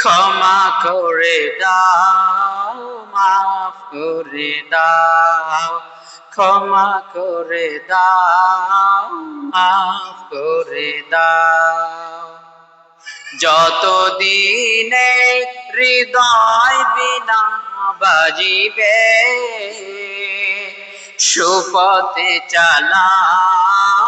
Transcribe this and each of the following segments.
ক্ষমা করে দাও, মাফ করে দাও, ক্ষমা করে দাও, মাফ করে দাও। যত দিনে হৃদয় বিনা বাজিবে, সুপথে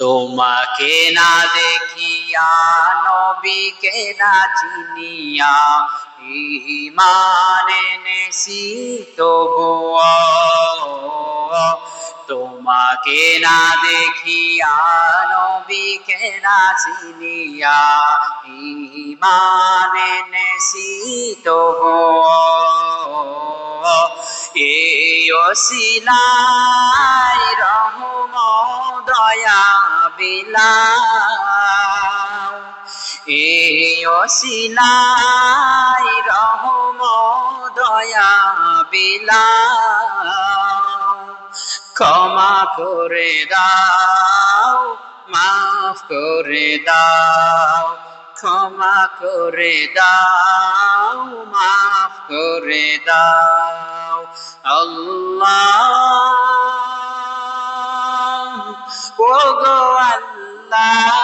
তোমাকে না দেখিয়া নবীকে না চিনিয়া ইমান এনেছি, তবুও তোমাকে না দেখিয়া নবীকে না চিনিয়া ইমান এনেছি, তবুও এই অসিলাই রহম দয়া অসিলাই রহম দয়া বিলাও। ক্ষমা করে দাও, মাফ করে দাও, ক্ষমা করে দাও, মাফ করে দাও। আল্লাহ ও গো আল্লাহ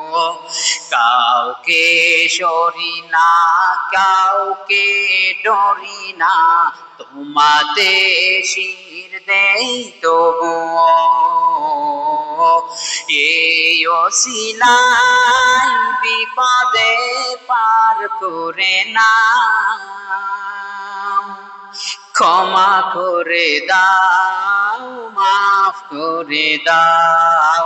কাউকে সরি না, কাউকে ডরি না। তোমাতে শির দেই অসিলাই বিপদে পার করে না ক্ষমা করে দাও, মাফ করে দাও।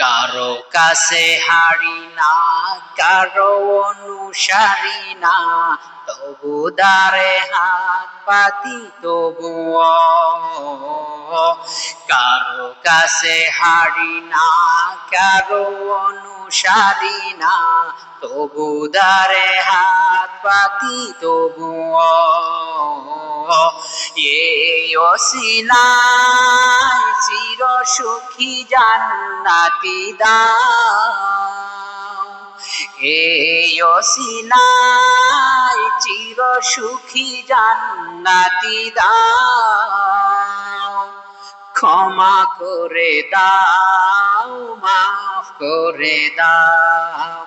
কারও কাছে হারি না, কারও অনুসারী না। তবু দারে হাত পাতি তবু কারও কাছে হারি না, কারও অনুসারী না। তবু দারে হাত পাতি তবু এই অসিলাই চির সুখী জান্নাতি দাও। এই অসিলাই চির সুখী জান্নাতি দাও। ক্ষমা করে দাও, মাফ করে দাও।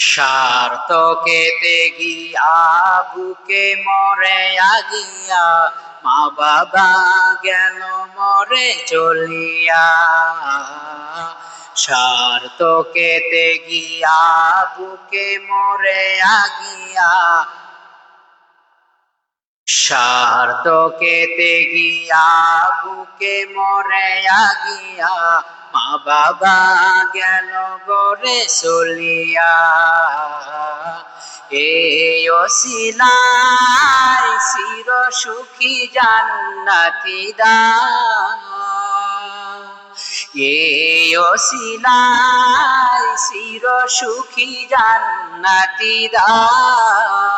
সার্থকেতে গিয়া বুকে মরে আগিয়া, মা বাবা গেল মরে চলিয়া। সার্থকেতে গিয়া বুকে মরে আগিয়া স্বার্থ কেতে গিয়া বুকে মরে গিয়া মা বাবা গেল গরে চলিয়া। এই অসিলাই চির সুখী জান্নাতি দা। এই অসিলাই চির সুখী জান্নাতি দাও